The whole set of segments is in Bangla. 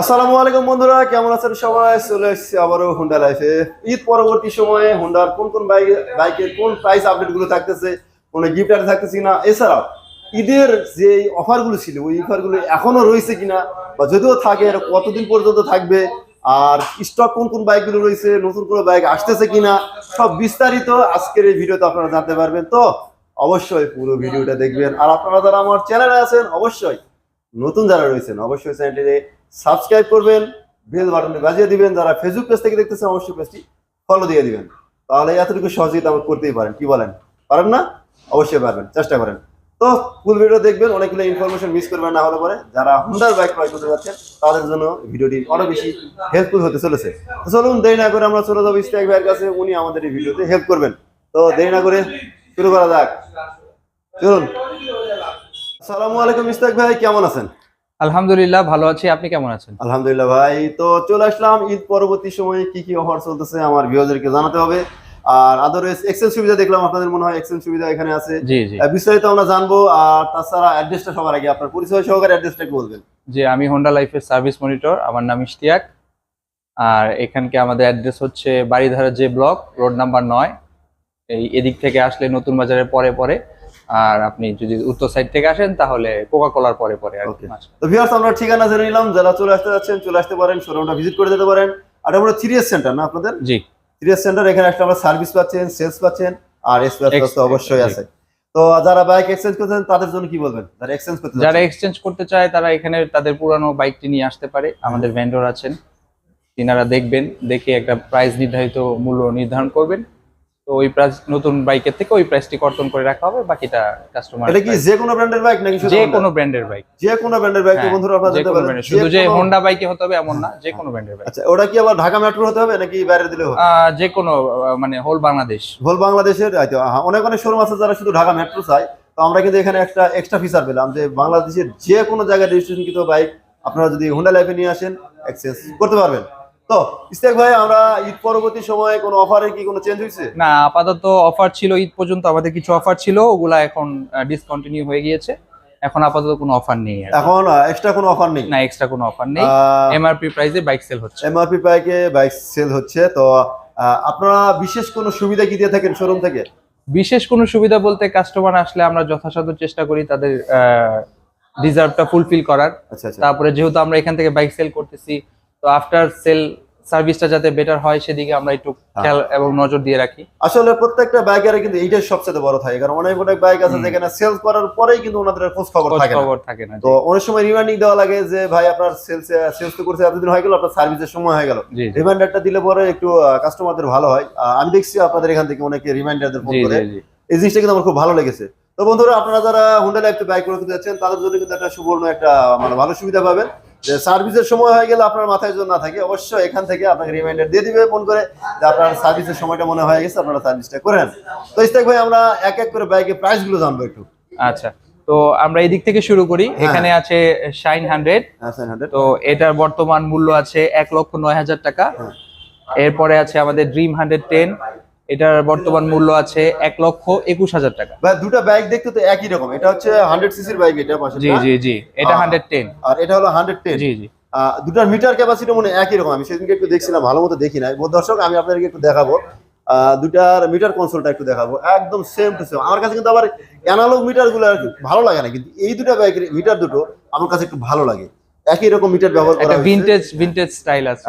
আসসালামু আলাইকুম বন্ধুরা, কেমন আছেন সবাই? চলে এসেছি আবারও হুন্ডা লাইফে ঈদ পরবর্তী সময়ে হুন্ডার কোন কোন বাইক বাইকের কোন প্রাইস আপডেটগুলো থাকতেছে, কোন গিফট আর থাকতেছে কিনা? এছাড়াও, ঈদের যে অফারগুলো ছিল, ওই অফারগুলো এখনও রয়েছে কিনা? বা যদিও থাকে কতদিন পর্যন্ত থাকবে? আর স্টক কোন কোন বাইকগুলো রয়েছে, নতুন কোনো বাইক আসতেছে কিনা? সব বিস্তারিত আজকের এই ভিডিওতে আপনারা জানতে পারবেন। তো অবশ্যই পুরো ভিডিওটা দেখবেন। আর আপনারা যারা আমার চ্যানেলে আছেন, অবশ্যই নতুন যারা রয়েছেন, অবশ্যই চ্যানেলটিতে সাবস্ক্রাইব করবেন, বেল বাটনটি বাজিয়ে দিবেন, যারা ফেসবুক পেজ থেকে দেখতেছেন, অবশ্যই পেজটি ফলো দিয়ে দিবেন। তাহলে এতটুকু সহযোগিতা আমাকে করতেই পারেন, কি বলেন? পারেন না? অবশ্যই পারবেন, চেষ্টা করেন। তো ফুল ভিডিও দেখবেন, অনেকগুলো ইনফরমেশন মিস করবেন না হলে পরে। যারা হুন্ডার বাইক ক্রয় করতে যাচ্ছেন, তাদের জন্য ভিডিওটি অনেক বেশি হেল্পফুল হতে চলেছে। তো চলুন, দেরি না করে আমরা চলে যাব ইস্তাক ভাইয়ের কাছে, উনি আমাদের এই ভিডিওতে হেল্প করবেন। তো দেরি না করে শুরু করা যাক। চলুন। আসসালামু আলাইকুম ইস্তাক ভাই কেমন আছেন? আলহামদুলিল্লাহ ভালো আছি। আপনি কেমন আছেন? আলহামদুলিল্লাহ ভাই তো চলে আসলাম ঈদ পরবর্তী সময়ে কি কি অফার চলতেছে আমার ভিউয়ারদেরকে জানাতে হবে। আর আদারওয়াইজ এক্সেল সুবিধা দেখলাম আপনাদের মনে হয় এক্সেল সুবিধা এখানে আছে। জি জি। বিস্তারিত আমরা জানব আর তাছাড়া অ্যাড্রেসটা সবার আগে আপনার পরিচয় সহকারে অ্যাড্রেসটা বলবেন। যে আমি হোন্ডা লাইফের সার্ভিস মনিটর আমার নাম ইশতিয়াক। আর এখানকে আমাদের অ্যাড্রেস হচ্ছে বাড়িধারা যে ব্লক রোড নাম্বার নয়। এই এদিক থেকে আসলে নতুন বাজারের পরে পরে। আর আপনি যদি উত্তর সাইড থেকে আসেন তাহলে কোকা কোলার পরে পরে. তো ভিউয়ার্স আমরা ঠিকানা জেনে নিলাম যারা চলে আসতে যাচ্ছেন চলে আসতে পারেন শোরুমটা ভিজিট করে যেতে পারেন। আর হলো থ্রিএস সেন্টার না আপনাদের? জি। থ্রিএস সেন্টার এখানে একটা আমরা সার্ভিস পাচ্ছেন সেলস পাচ্ছেন আর Ex- তো অবশ্যই আছে। তো যারা বাইক এক্সচেঞ্জ করতেন তাদের জন্য কি বলবেন? যারা এক্সচেঞ্জ করতে যারা এক্সচেঞ্জ করতে চায় তারা এখানে তাদের পুরানো বাইকটি নিয়ে আসতে পারে। আমাদের ভেন্ডর আছেন। তিনারা দেখবেন দেখে একটা প্রাইস নির্ধারিত মূল্য নির্ধারণ করবেন। তো ওই প্রাইস নতুন বাইকের থেকে ওই প্রাইসটি কর্তন করে রাখা হবে বাকিটা কাস্টমার এটা কি যে কোনো ব্র্যান্ডের বাইক নাকি শুধু যে? কোনো ব্র্যান্ডের বাইক যে কোনো ব্র্যান্ডের বাইক বন্ধুরা আপনারা যেতে পারেন শুধু যে হোন্ডা বাইকে হতে হবে এমন না যে কোনো ব্র্যান্ডের বাইক আচ্ছা ওটা কি আবার ঢাকা মেট্রো হতে হবে নাকি বাইরে দিলে হবে? যে কোনো মানে হোল বাংলাদেশ। হোল বাংলাদেশের হ্যাঁ, অনেক অনেক শোরুম আছে যারা শুধু ঢাকা মেট্রো চায়। তো আমরা কিন্তু এখানে একটা এক্সট্রা ফিচার পেলাম যে বাংলাদেশের যে কোনো জায়গায় রেজিস্ট্রেশন কিন্তু বাইক আপনারা যদি হুন্ডা লাইফে নিয়ে আসেন অ্যাক্সেস করতে পারবেন। তো ইস্তেক ভাই আমরা ঈদ পরবর্তী সময়ে কোনো অফারে কি কোনো চেঞ্জ হয়েছে? না আপাতত অফার ছিল ঈদ পর্যন্ত আমাদের কিছু অফার ছিল ওগুলা এখন ডিসকন্টিনিউ হয়ে গিয়েছে। এখন আপাতত কোনো অফার নেই এখন এক্সট্রা কোনো অফার নেই? না এক্সট্রা কোনো অফার নেই। এমআরপি প্রাইসে বাইক সেল হচ্ছে। এমআরপি বাইকে বাইক সেল হচ্ছে তো আপনারা বিশেষ কোনো সুবিধা কি দিয়ে থাকেন শোরুম থেকে? বিশেষ কোনো সুবিধা বলতে কাস্টমার আসলে আমরা যথাসাধ্য চেষ্টা করি তাদের ডিজার্ভটা ফুলফিল করার। আচ্ছা আচ্ছা। তারপরে যেহেতু আমরা এখান থেকে বাইক সেল করতেছি তো আফটার সেল সার্ভিসটা যাতে বেটার হয় সেদিকে আমরা একটু খেয়াল এবং নজর দিয়ে রাখি। আসলে প্রত্যেকটা বাইকের কিন্তু এইটাই সবচেয়ে বড় থাকে। কারণ অনেক অনেক বাইক আছে যেখানে সেল করার পরেই কিন্তু ওনাদের খোঁজ খবর থাকে। খবর থাকে না তো অনেক সময় রিমাইন্ডিং দেওয়া লাগে যে ভাই আপনার সেলস সেলস তো করছে এতদিন হয়ে গেল আপনার সার্ভিসের সময় হয়ে গেল। রিমাইন্ডারটা দিলে পরে একটু কাস্টমারদের ভালো হয়। আমি দেখছি আপনাদের এখান থেকে অনেকে রিমাইন্ডারদের ফোন করে। এই জিনিসটা কিন্তু আমার খুব ভালো লেগেছে। তো বন্ধুরা আপনারা যারা হুন্ডা লাইফে বাইক করতে যাচ্ছেন তাদের জন্য কিন্তু একটা সুবর্ণ একটা মানে ভালো সুবিধা পাবেন। যে সার্ভিসের সময় হয়ে গেলে আপনার মাথায় যদি না থাকে অবশ্যই এখান থেকে আপনাকে রিমাইন্ডার দিয়ে দিবে ফোন করে যে আপনার সার্ভিসের সময়টা মনে হয়ে গেছে আপনারা সার্ভিসটা করে নেন তো ইস্তাক ভাই আমরা এক এক করে বাইকের প্রাইসগুলো জানব একটু। আচ্ছা তো আমরা এই দিক থেকে শুরু করি। হ্যাঁ। এখানে আছে শাইন হান্ড্রেড হ্যাঁ তো এটার বর্তমান মূল্য আছে এক লক্ষ নয় হাজার টাকা। হ্যাঁ। এরপরে আছে আমাদের ড্রিম হান্ড্রেড টেন এটার বর্তমান মূল্য আছে এক লক্ষ একুশ হাজার টাকা। দুটো বাইক দেখতে তো একই রকম। এটা হচ্ছে হান্ড্রেড সিসির বাইক এটা পাশে জি জি জি। এটা হান্ড্রেড টেন আর এটা হলো হান্ড্রেড টেন জি জি। দুটার মিটার ক্যাপাসিটি মনে একই রকম। আমি সেদিনকে একটু দেখছিলাম ভালো মতো দেখি বোধ দর্শক আমি আপনাদেরকে একটু দেখাবো। আহ, দুটার মিটার কনসোলটা একটু দেখাবো। একদম সেম টু সেম আমার কাছে কিন্তু আবার অ্যানালগ মিটারগুলো আর কি ভালো লাগে না কিন্তু এই দুটো বাইকের মিটার দুটো আমার কাছে একটু ভালো লাগে। একই রকম মিটার ব্যবহার করা একটা ভিনটেজ ভিনটেজ স্টাইল আছে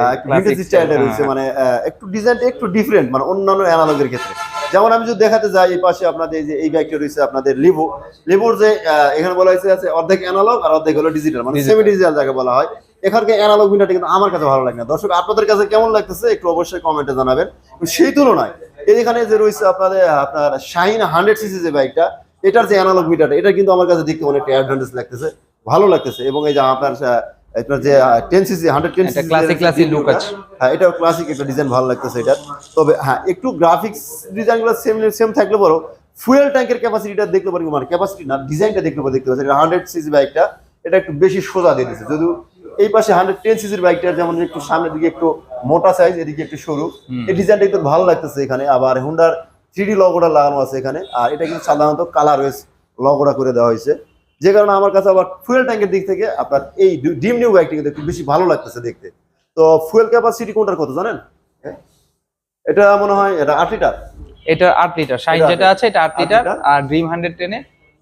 style, রয়েছে হ্যাঁ। মানে একটু ডিজাইনটা একটু ডিফারেন্ট মানে অন্যান্য অ্যানালগের ক্ষেত্রে। যেমন আমি যদি দেখাতে যাই এই পাশে আপনাদের যে এই বাইকটা রয়েছে আপনাদের লিভো লিভোর যে এখানে বলা হয়েছে আছে অর্ধেক অ্যানালগ আর অর্ধেক হলো ডিজিটাল মানে সেমি ডিজিটাল যাকে বলা হয়। এখানকার অ্যানালগ মিটারটা কিন্তু আমার কাছে ভালো লাগে না দর্শক আপনাদের কাছে কেমন লাগতেছে একটু অবশ্যই কমেন্টে জানাবেন। সেই তুলনায় এখানে যে রয়েছে আপনাদের আপনার শাহিন হান্ড্রেড সিসি যে বাইকটা এটার যে অ্যানালগ মিটারটা এটা কিন্তু আমার কাছে দেখতে অনেকটা অ্যাডভান্টেজ লাগতেছে। ভালো লাগতেছে। এবং এই যে আপনার আপনার যে টেন সিসি হান্ড্রেড টেন একটা classic classic look আছে। হ্যাঁ এটাও ক্লাসিক একটা ডিজাইন ভালো লাগতেছে এটা। তবে হ্যাঁ একটু গ্রাফিক্স ডিজাইনগুলো সেম সেম থাকলে বড়। ফুয়েল ট্যাঙ্কের ক্যাপাসিটিটা দেখতে পারি মানে ক্যাপাসিটি না ডিজাইনটা দেখতে পারি দেখতে পাচ্ছি হান্ড্রেড সিসি বাইকটা এটা একটু বেশি সোজা দিয়ে দিচ্ছে যদিও এই পাশে হান্ড্রেড টেন সিসির বাইকটার যেমন একটু সামনের দিকে একটু মোটা সাইজ এদিকে একটু সরু। এই ডিজাইনটা একটু ভালো লাগতেছে এখানে। আবার হুন্ডার থ্রি লগোটা লাগানো আছে এখানে। আর এটা কিন্তু সাধারণত কালার ওয়েস লগোটা করে দেওয়া হয়েছে। যে কারণে আমার কাছে আবার ফুয়েল ট্যাঙ্কের দিক থেকে আপনার এই ডিম নিউ বাইকটি কিন্তু একটু বেশি ভালো লাগতেছে দেখতে। তো ফুয়েল ক্যাপাসিটি কোনটার কত জানেন? হ্যাঁ? এটা মনে হয় এটা আট লিটার এটা আট লিটার এটা যেটা আছে এটা আট লিটার লিটার। আর ড্রিম হান্ড্রেড টেনে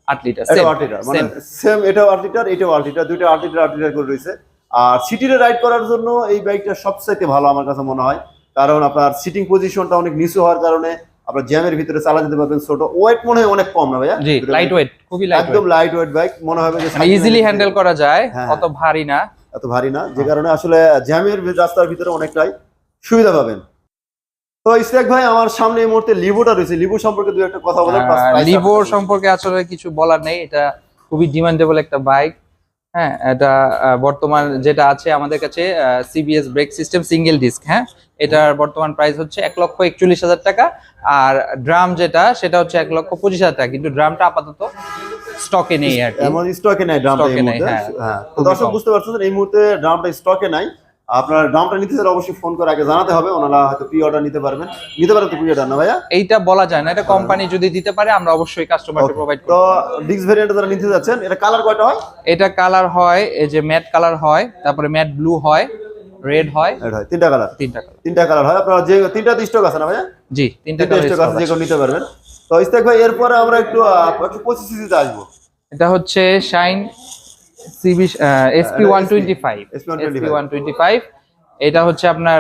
আট লিটার আট লিটার মানে সেম এটাও আট লিটার এটাও আট লিটার দুইটা আট লিটার আট লিটার করে রয়েছে। আর সিটিতে রাইড করার জন্য এই বাইকটা সবচাইতে ভালো আমার কাছে মনে হয়। কারণ আপনার সিটিং পজিশনটা অনেক নিচু হওয়ার কারণে আপনার জ্যামের ভিতরে চালা যেতে পারবেন ছোট। ওয়েট মনে হয় অনেক কম না ভাইয়া? জি লাইট ওয়েট খুবই লাইট একদম লাইট ওয়েট বাইক মনে হবে যে ইজিলি হ্যান্ডেল করা যায় হ্যাঁ। অত ভারী না। এত ভারী না যে কারণে আসলে জ্যামের রাস্তার ভিতরে অনেকটাই সুবিধা পাবেন। তো ইসরাক ভাই আমার সামনে এই মুহূর্তে লিভোটা রয়েছে। লিভো সম্পর্কে দু একটা কথা বলেন price লিভোর সম্পর্কে আসলে কিছু বলার নেই। এটা খুবই ডিমান্ডেবল একটা বাইক হ্যাঁ এটা বর্তমান যেটা আছে আমাদের কাছে CBS brake system single disc হ্যাঁ এটার বর্তমান প্রাইস হচ্ছে এক লক্ষ একচল্লিশ হাজার টাকা আর ড্রাম যেটা সেটা হচ্ছে এক লক্ষ পঁচিশ হাজার টাকা কিন্তু ড্রামটা আপাতত স্টকে নেই আর কি স্টকে নেই ড্রামটা নেই নাই, হ্যাঁ। হ্যাঁ দর্শক। বুঝতে পারছেন এই মুহূর্তে ড্রামটা স্টকে নাই আপনার ড্রামটা নিতে চাইলে অবশ্যই ফোন করে আগে জানাতে হবে ওনারা হয়তো প্রি অর্ডার নিতে পারবেন। নিতে পারেন তো প্রি অর্ডার না ভাইয়া? এইটা বলা যায় না এটা কোম্পানি যদি দিতে পারে আমরা অবশ্যই কাস্টমারকে প্রোভাইড তো করব। ডিক্স ভেরিয়েন্ট যারা নিতে যাচ্ছেন এটা কালার কয়টা হয়? এটা কালার হয় এই যে ম্যাট কালার হয় তারপরে ম্যাট ব্লু হয় রেড হয়। এটা হয় তিনটা কালার তিনটা কালার তিনটা কালার হয়। আপনার যে তিনটা স্টক আছে না ভাইয়া? জি তিনটা স্টক আছে যে কালার কেউ নিতে পারবেন। তো ইস্তেক ভাই এরপরে আমরা একটু একটু পঁচিশ সিসিতে আসব। এটা হচ্ছে Shine CB SP one twenty five SP125 SP one twenty five এটা হচ্ছে আপনার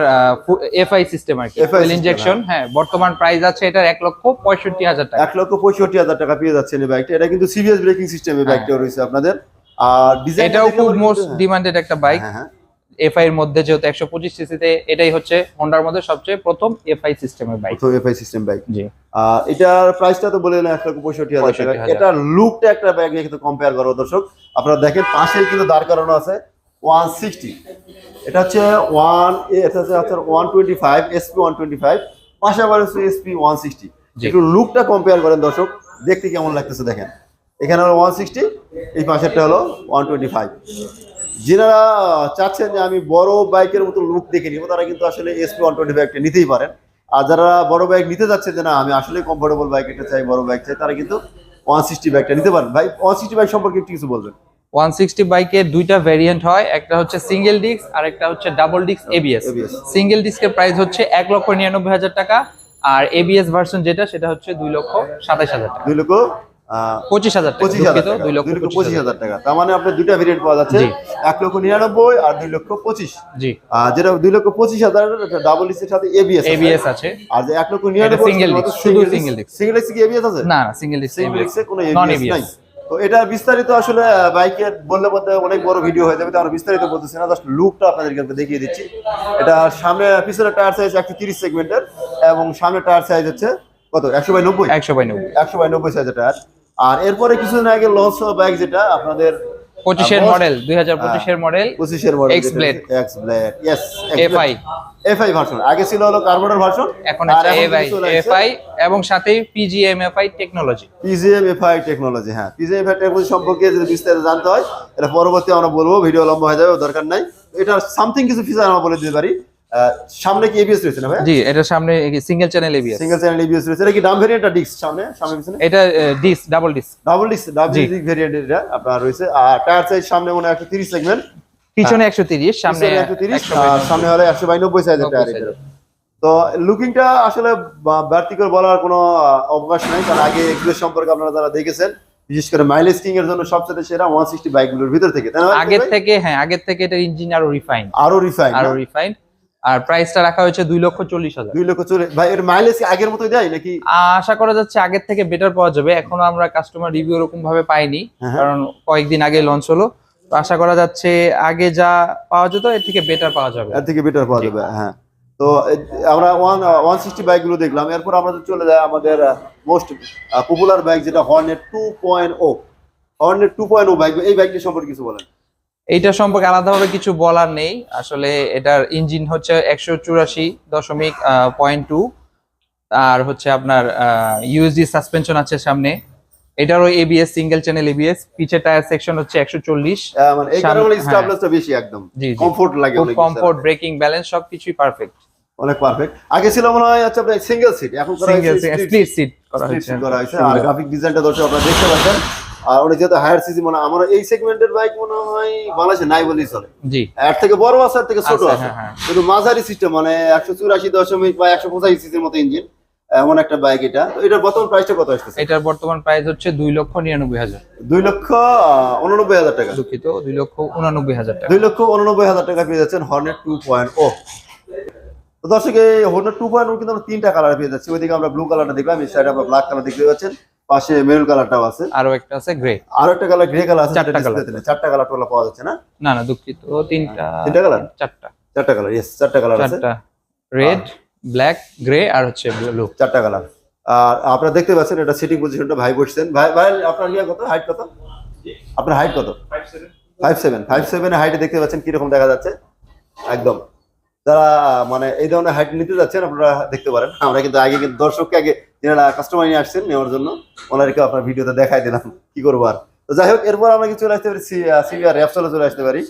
এফআই সিস্টেম আর কি ফুয়েল ইনজেকশন হ্যাঁ। বর্তমান প্রাইস আছে এটার এক লক্ষ পঁয়ষট্টি হাজার টাকা। এক লক্ষ পঁয়ষট্টি হাজার টাকা পেয়ে যাচ্ছেন এই বাইকটা এটা কিন্তু সিরিয়াস ব্রেকিং সিস্টেমের হ্যাঁ। বাইকটা রয়েছে আপনাদের। আর ডিজাইন এটাও খুব মোস্ট ডিমান্ডেড একটা বাইক হ্যাঁ হ্যাঁ। এফআই এর মধ্যে যেহেতু একশো পঁচিশ সিসিতে এটাই হচ্ছে হোন্ডার মধ্যে সবচেয়ে প্রথম এফআই সিস্টেমের বাইক প্রথম এফআই সিস্টেম বাইক জি। এটার প্রাইসটা তো বলে দিলাম এক লক্ষ পঁয়ষট্টি হাজার টাকা। 65,000 লুকটা একটা ব্যাগ নিয়ে কিন্তু কম্পেয়ার করো দর্শক। আপনারা দেখেন পাশেই কিন্তু দাঁড় করানো আছে ওয়ান সিক্সটি এটা হচ্ছে ওয়ান এটা হচ্ছে আপনার one twenty five SP one twenty five পাশে আবার হচ্ছে এসপি ওয়ান সিক্সটি। একটু লুকটা কম্পেয়ার করেন দর্শক দেখতে কেমন লাগতেছে দেখেন। এখানে হলো ওয়ান সিক্সটি এই পাশেরটা হলো ওয়ান টোয়েন্টি ফাইভ যারা চাচ্ছেন যে আমি বড় বাইকের মতো লুক দেখে নিব তারা কিন্তু আসলে এসপি ওয়ান টোয়েন্টি ফাইভটা নিতেই পারেন। আর যারা বড় বাইক নিতে যাচ্ছে যে না আমি আসলে কমফোর্টেবল বাইক একটা চাই বড় বাইক চাই তারা কিন্তু ওয়ান সিক্সটি বাইকটা নিতে পারেন। ভাই ওয়ান সিক্সটি বাইক সম্পর্কে একটু কিছু বলবেন। ওয়ান সিক্সটি বাইকের দুইটা ভ্যারিয়েন্ট হয় একটা হচ্ছে সিঙ্গেল ডিস্ক আর একটা হচ্ছে ডাবল ডিস্ক এবিএস সিঙ্গেল ডিস্কের প্রাইস হচ্ছে এক লক্ষ নিরানব্বই হাজার টাকা আর এবিএস ভার্সন যেটা সেটা হচ্ছে দুই লক্ষ সাতাশ হাজার টাকা। দুই লক্ষ পঁচিশ হাজার পঁচিশ হাজার টাকা দুই লক্ষ পঁচিশ পঁচিশ হাজার হাজার টাকা। তার মানে আপনার দুইটা ভেরিয়েন্ট পাওয়া যাচ্ছে এক লক্ষ নিরানব্বই আর দুই লক্ষ পঁচিশ। জি। যেটা দুই লক্ষ পঁচিশ হাজার ডাবল ডিস্কের সাথে এবিএস এবিএস আছে। আর যে এক লক্ষ নিরানব্বই single শুধু single disc। সিঙ্গেল ডিস্ক কি এবিএস আছে? না না সিঙ্গেল ডিস্ক সিঙ্গেল ডিস্কে কোনো নন নাই। তো এটা বিস্তারিত আসলে বাইকের বললে বলতে অনেক বড় ভিডিও হয়ে যাবে তো আমরা বিস্তারিত বলতেছি না জাস্ট লুকটা আপনাদেরকে দেখিয়ে দিচ্ছি। এটা সামনে পিছনে টায়ার সাইজ একশো তিরিশ সেগমেন্টের এবং সামনে টায়ার সাইজ হচ্ছে কত? একশো বাই নব্বই? একশো বাই নব্বই। একশো বাই নব্বই সাইজের টায়ার আর এরপরে কিছুদিন আগে লঞ্চ হওয়া বাইক যেটা আপনাদের পঁচিশের মডেল দুই হাজার পঁচিশের মডেল পঁচিশের model X Blade। X blade yes FI FI version আগে ছিল হলো ভার্সন এখন হচ্ছে এফআই এফআই এবং PGMFI technology PGM FI technology হ্যাঁ। পিজিএম এফআই টেকনোলজি সম্পর্কে যদি বিস্তারিত জানতে হয় এটা পরবর্তী আমরা বলব ভিডিও লম্বা হয়ে যাবে দরকার নাই। এটা সামথিং কিছু ফিচার আমরা বলে দিতে পারি। সামনে কি এবিএস রয়েছে না ভাই জি এটা সামনে single channel ABS single channel ABS রয়েছে। এটা কি ডাম ভেরিয়েন্টটা ডিস্ক সামনে? সামনে পিছনে? এটা disc double disc double disc double disc variant এটা আপনার রয়েছে। আর টায়ার সাইজ সামনে মনে হয় একশো তিরিশ সেগমেন্ট পিছনে একশো তিরিশ সামনে একশো তিরিশ 122 আর সামনে হলে একশো বাই নব্বই সাইজের টায়ার এটা তো লুকিংটা আসলে বলার কোনো অবকাশ নাই। কারণ আগে এগুলো সম্পর্কে আপনারা যারা দেখেছেন বিশেষ করে মাইলেজ কিং এর জন্য সবচেয়ে সেরা ওয়ান সিক্সটি বাইকগুলোর ভিতর থেকে তাই না? আগের থেকে হ্যাঁ আগের থেকে এটা ইঞ্জিন আরও রিফাইন আরও রিফাইন আরও রিফাইন আর প্রাইসটা রাখা হয়েছে দুই লক্ষ চল্লিশ হাজার। দুই লক্ষ চলে ভাই এর মাইলেজ আগের মতোই দেয় নাকি? আশা করা যাচ্ছে আগের থেকে বেটার পাওয়া যাবে। এখনও আমরা কাস্টমার রিভিউ এরকম ভাবে পাইনি হ্যাঁ। কারণ কয়েকদিন আগে লঞ্চ হলো। তো আশা করা যাচ্ছে আগে যা পাওয়া যেত এর থেকে বেটার পাওয়া যাবে। এর থেকে বেটার পাওয়া যাবে হ্যাঁ। তো আমরা ওয়ান ওয়ান সিক্সটি বাইকগুলো দেখলাম। এরপর আমরা চলে যাই আমাদের মোস্ট পপুলার বাইক যেটা Hornet two point O Hornet two point O bike এই বাইকটি সম্পর্কে কিছু বলেন। এইটা সম্পর্কে আলাদাভাবে কিছু বলার নেই। আসলে এটার ইঞ্জিন হচ্ছে একশো চুরাশি দশমিক পয়েন্ট টু আর হচ্ছে আপনার ইউএসডি সাসপেনশন আছে সামনে। এটারও এবিএস সিঙ্গেল চ্যানেল এবিএস পিছে টায়ার সেকশন হচ্ছে একশো চল্লিশ। আহ, মানে বেশি একদম। কমফোর্ট লাগে কমফোর্ট ব্রেকিং ব্যালেন্স সবকিছুই পারফেক্ট অনেক পারফেক্ট আগে ছিল মনে হয় আচ্ছা সিঙ্গেল সিট এখন করা হয়েছে স্প্লিট সিট করা হয়েছে। আর গ্রাফিক ডিজাইনটা দর্শক আপনারা দেখতে পাচ্ছেন। আর অনেক যেহেতু হায়ার সিসি মনে আমার এই সেগমেন্টের বাইক মনে হয় বাংলাদেশে নাই বলেই চলে। জি। এর থেকে বড় আছে এর থেকে ছোট আছে হ্যাঁ, হ্যাঁ। কিন্তু মাঝারি সিস্টেম মানে একশো চুরাশি দশমিক বা একশো পঁচাশি সিসির মতো ইঞ্জিন এমন একটা বাইক এটা। তো এটার বর্তমান প্রাইসটা কত আসতেছে? এটার বর্তমান প্রাইস হচ্ছে দুই লক্ষ নিরানব্বই হাজার। দুই লক্ষ উননব্বই হাজার টাকা। দুঃখিত দুই লক্ষ উনানব্বই হাজার টাকা। দুই লক্ষ উননব্বই হাজার টাকা পেয়ে যাচ্ছেন হর্নেট টু পয়েন্ট ও তো দর্শক এই হর্নেট টু পয়েন্ট ও কিন্তু আমরা তিনটা কালার পেয়ে যাচ্ছি। ওইদিকে আমরা ব্লু কালারটা দেখলাম এই সাইডে আমরা ব্ল্যাক কালার দেখতে পাচ্ছেন। পাশে মেরুন কালারটাও আছে। আরও একটা আছে গ্রে। আর একটা কালার গ্রে কালার আছে চারটা নেই। চারটা কালার টোলা পাওয়া যাচ্ছে না? না না দুঃখিত। তিনটা। তিনটা colour? চারটা। চারটা কালার ইয়েস চারটা কালার আছে। চারটা। রেড ব্ল্যাক গ্রে আর হচ্ছে ব্লু চারটা কালার। আর আপনারা দেখতে পাচ্ছেন এটা সিটিং পজিশনটা ভাই বসছেন। ভাই ভাই আপনার নিয়ে কত? হাইট কত? আপনার হাইট কত? ফাইভ সেভেন ফাইভ সেভেন হাইটে দেখতে পাচ্ছেন কীরকম দেখা যাচ্ছে? একদম। যারা মানে এই ধরনের হাইট নিতে যাচ্ছেন আপনারা দেখতে পারেন। আমরা কিন্তু আগে কিন্তু দর্শককে আগে যারা কাস্টমার নিয়ে আসছেন নেওয়ার জন্য ওনাদেরকে আপনার ভিডিওতে দেখাই দিলাম কি করব আর। তো যাই হোক এরপর আমরা কি চলে আসতে পারি? সিভিআর র্যাপসলে চলে আসতে পারি।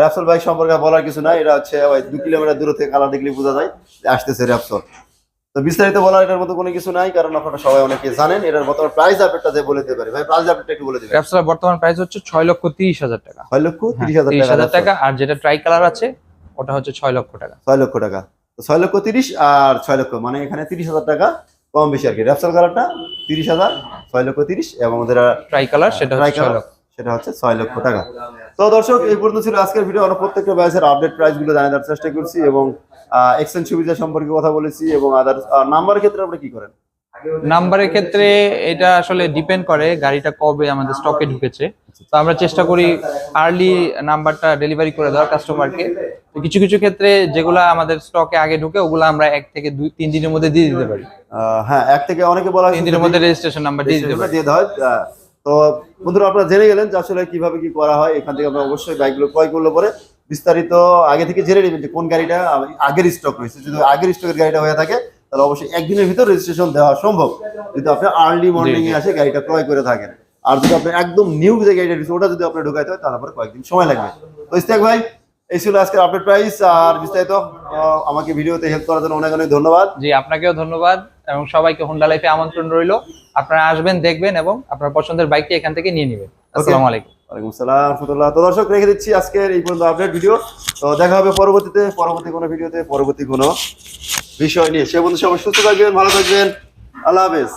র্যাপসল বাইক সম্পর্কে বলার কিছু নাই। এটা হচ্ছে ওই দু কিলোমিটার দূর থেকে কালার দেখলে বোঝা যায় আসতেছে র্যাপসল তো বিস্তারিত বলার এটার মতো কোনো কিছু নাই কারণ আপনারা সবাই অনেকে জানেন। এটার বর্তমান প্রাইস আপডেটটা যে বলে দিতে পারি। ভাই প্রাইস আপডেটটা একটু বলে দিবেন। ক্যাপসুলার বর্তমান প্রাইস হচ্ছে ছয় লক্ষ তিরিশ হাজার টাকা। ছয় লক্ষ তিরিশ হাজার তিরিশ হাজার টাকা টাকা আর যেটা ট্রাই কালার আছে ওটা হচ্ছে ছয় লক্ষ টাকা। ছয় লক্ষ টাকা। তো ছয় লক্ষ তিরিশ আর ছয় লক্ষ মানে এখানে তিরিশ হাজার টাকা কম বেশি আর কি। র্যাপসাল কালারটা তিরিশ হাজার ছয় লক্ষ তিরিশ এবং আমাদের ট্রাই কালার সেটা ট্রাই কালার লক্ষ। সেটা হচ্ছে ছয় লক্ষ টাকা। তো দর্শক এই পর্যন্ত ছিল আজকের ভিডিও আমরা প্রত্যেকটা ব্যাচের আপডেট প্রাইসগুলো জানিয়ে দেওয়ার চেষ্টা করছি এবং এক্সচেঞ্জ সুবিধা সম্পর্কে কথা বলেছি এবং আদার নাম্বারের ক্ষেত্রে আপনি কি করেন? নাম্বারের ক্ষেত্রে এটা আসলে ডিপেন্ড করে গাড়িটা কবে আমাদের স্টকে ঢুকেছে। তো আমরা চেষ্টা করি আর্লি নাম্বারটা ডেলিভারি করে দেওয়ার কাস্টমারকে তো কিছু কিছু ক্ষেত্রে যেগুলো আমাদের স্টকে আগে ঢুকে ওগুলো আমরা এক থেকে দুই তিন দিনের মধ্যে দিয়ে দিতে পারি। হ্যাঁ এক থেকে অনেকে বলা তিন দিনের মধ্যে রেজিস্ট্রেশন নাম্বার দিয়ে দিতে পারি। দিয়ে হয় তো বন্ধুরা আপনারা জেনে গেলেন যে আসলে কীভাবে কি করা হয় এখান থেকে আমরা অবশ্যই বাইকগুলো ক্রয় করলে পরে বিস্তারিত আগে থেকে জেনে নেবেন যে কোন গাড়িটা আগের স্টক রয়েছে। যদি আগের স্টকের গাড়িটা হয়ে থাকে তাহলে অবশ্যই একদিনের ভিতর রেজিস্ট্রেশন দেওয়া সম্ভব। যদি আপনি আর্লি মর্নিং এ এসে গাড়িটা ক্রয় করে থাকেন। আর যদি আপনি একদম নিউ যে গাড়িটা ওটা যদি আপনি ঢুকাইতে হয় তাহলে কয়েকদিন সময় লাগবে। তো ইস্তেক ভাই এই ছিল আজকের আপডেট প্রাইস আর বিস্তারিত আমাকে ভিডিওতে হেল্প করার জন্য অনেক অনেক ধন্যবাদ। জি আপনাকেও ধন্যবাদ এবং সবাইকে হোন্ডা লাইফে আমন্ত্রণ রইল। আপনারা আসবেন দেখবেন এবং আপনার পছন্দের বাইকটি এখান থেকে নিয়ে নেবেন। আসসালামু আলাইকুম। ওয়ালাইকুম আসসালাম রহমতুল্লাহ। তো দর্শক রেখে দিচ্ছি আজকের এই পর্যন্ত আপডেট ভিডিও তো দেখা হবে পরবর্তীতে পরবর্তী কোনো ভিডিওতে পরবর্তী কোনো বিষয় নিয়ে। সে বন্ধু সবাই সুস্থ থাকবেন ভালো থাকবেন। আল্লাহ হাফেজ।